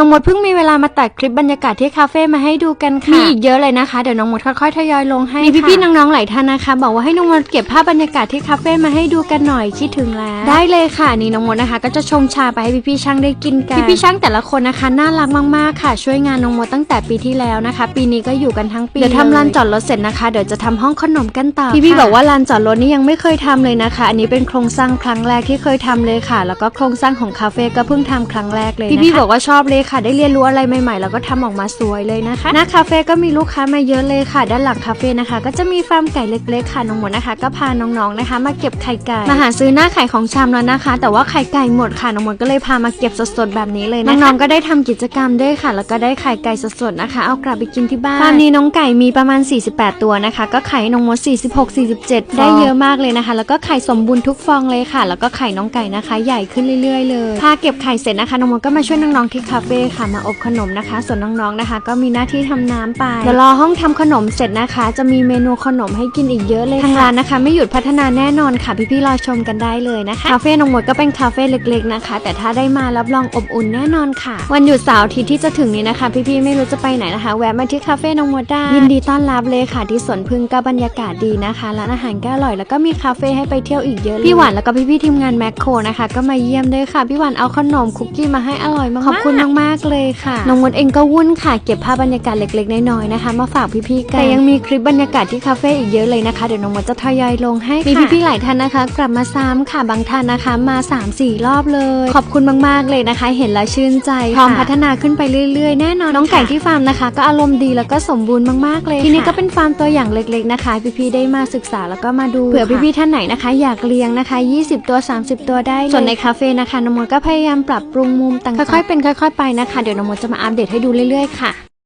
น้องมดเพิ่งมีเวลามาตัดคลิปบรรยากาศที่คาเฟ่มาให้ดูกันค่ะ มีอีกเยอะเลยนะคะ เดี๋ยวน้องมดค่อยๆทยอยลงให้มีพี่ๆน้องๆหลายท่านนะคะ บอกว่าให้น้องมดเก็บภาพบรรยากาศที่คาเฟ่มาให้ดูกันหน่อยคิดถึงแล้ว ได้เลยค่ะนี่น้องมดนะคะ ก็จะชงชาไปให้พี่ๆช่างได้กินกันพี่ๆช่างแต่ละคนนะคะน่ารักมากๆค่ะ ช่วยงานน้องมดตั้งแต่ปีที่แล้วนะคะ ปีนี้ก็อยู่กันทั้งปีเดี๋ยวทำลานจอดรถเสร็จนะคะเดี๋ยวจะทำห้องขนมกันต่อพี่ๆบอกว่าลานจอดรถนี่ยังไม่เคยทำเลยนะคะ อันนี้เป็นโครงสร้างครั้งแรกที่เคยทำเลยค่ะ แล้วก็โครงสร้างของคาเฟ่ก็เพิ่งทำครั้งแรกเลยนะคะพี่ๆบอกว่าชอบเลยค่ะ ได้เรียนรู้อะไรใหม่ๆ แล้วก็ทำออกมาสวยเลยนะคะหน้าคาเฟ่ก็มีลูกค้ามาเยอะเลยค่ะ ด้านหลังคาเฟ่นะคะ ก็จะมีฟาร์มไก่เล็กๆค่ะน้องหมดนะคะ ก็พาน้องๆนะคะ มาเก็บไข่ไก่มาหาซื้อหน้าไข่ของชามแล้วนะคะ แต่ว่าไข่ไก่หมดค่ะน้องหมดก็เลยพามาเก็บสดๆแบบนี้เลยนะคะน้องๆก็ได้ทำกิจกรรมด้วยค่ะ แล้วก็ได้ไข่ไก่สดๆนะคะ เอากลับไปกินที่บ้านฟาร์มนี้น้องไก่มีประมาณ 48 ตัวนะคะ ก็ไข่น้องมด 46 47 ได้เยอะมากเลยนะคะ แล้วก็ไข่สมบูรณ์ทุกฟองเลยค่ะ แล้วก็ไข่น้องไก่นะคะ ใหญ่ขึ้นเรื่อย ๆ เลยพาเก็บไข่เสร็จนะคะน้องมดก็มาช่วยน้องๆที่คาเฟ่ค่ะมาอบขนมนะคะ ส่วนน้องๆนะคะ ก็มีหน้าที่ทำน้ำไปเดี๋ยวรอห้องทำขนมเสร็จนะคะ จะมีเมนูขนมให้กินอีกเยอะเลยทางร้านนะคะ ไม่หยุดพัฒนาแน่นอนค่ะ พี่ๆรอชมกันได้เลยนะคะคาเฟ่น้องมดก็เป็นคาเฟ่เล็กๆนะคะ แต่ถ้าได้มารับรองอบอุ่นแน่นอนค่ะ วันหยุดเสาร์อาทิตย์ที่จะถึงนี้นะคะ พี่ๆไม่รู้จะไปไหนนะคะ แวะมาที่คาเฟ่น้องมดได้ยินดีต้อนรับเลยค่ะ ที่สวนพึ่งก็บรรยากาศดีนะคะร้านอาหารก็อร่อยแล้วก็มีคาเฟ่ให้ไปเที่ยวอีกเยอะเลยพี่หวานแล้วก็พี่ๆทีมงานแมคโครนะคะ ก็มาเยี่ยมด้วยค่ะพี่หวานเอาขนมคุกกี้มาให้อร่อยมากๆขอบคุณมากๆเลยค่ะ น้องมดเองก็วุ่นค่ะ เก็บภาพบรรยากาศเล็กๆน้อยๆนะคะ มาฝากพี่ๆกันแต่ยังมีคลิปบรรยากาศที่คาเฟ่อีกเยอะเลยนะคะ เดี๋ยวน้องมดจะทยอยลงให้มีพี่ๆหลายท่านนะคะ กลับมาซ้ำค่ะบางท่านนะคะ มา 3-4 รอบเลย ขอบคุณมากๆเลยนะคะ เห็นแล้วชื่นใจพร้อมพัฒนาขึ้นไปเรื่อยๆแน่นอนน้องไก่ที่ฟาร์มนะคะ ก็อารมณ์ดีแล้วก็สมบูรณ์มากๆเลยที่นี่ก็เป็นฟาร์มตัวอย่างเล็ก ๆนะคะ พี่ๆได้มาศึกษาแล้วก็มาดูเผื่อพี่ๆท่านไหนนะคะ อยากเลี้ยงนะคะ 20 ตัว 30 ตัวได้เลยส่วนในคาเฟ่นะคะน้องมดก็พยายามปรับปรุงมุมต่างๆค่อยๆเป็นค่อย ๆไปนะคะ เดี๋ยวน้องมดจะมาอัปเดตให้ดูเรื่อยๆค่ะ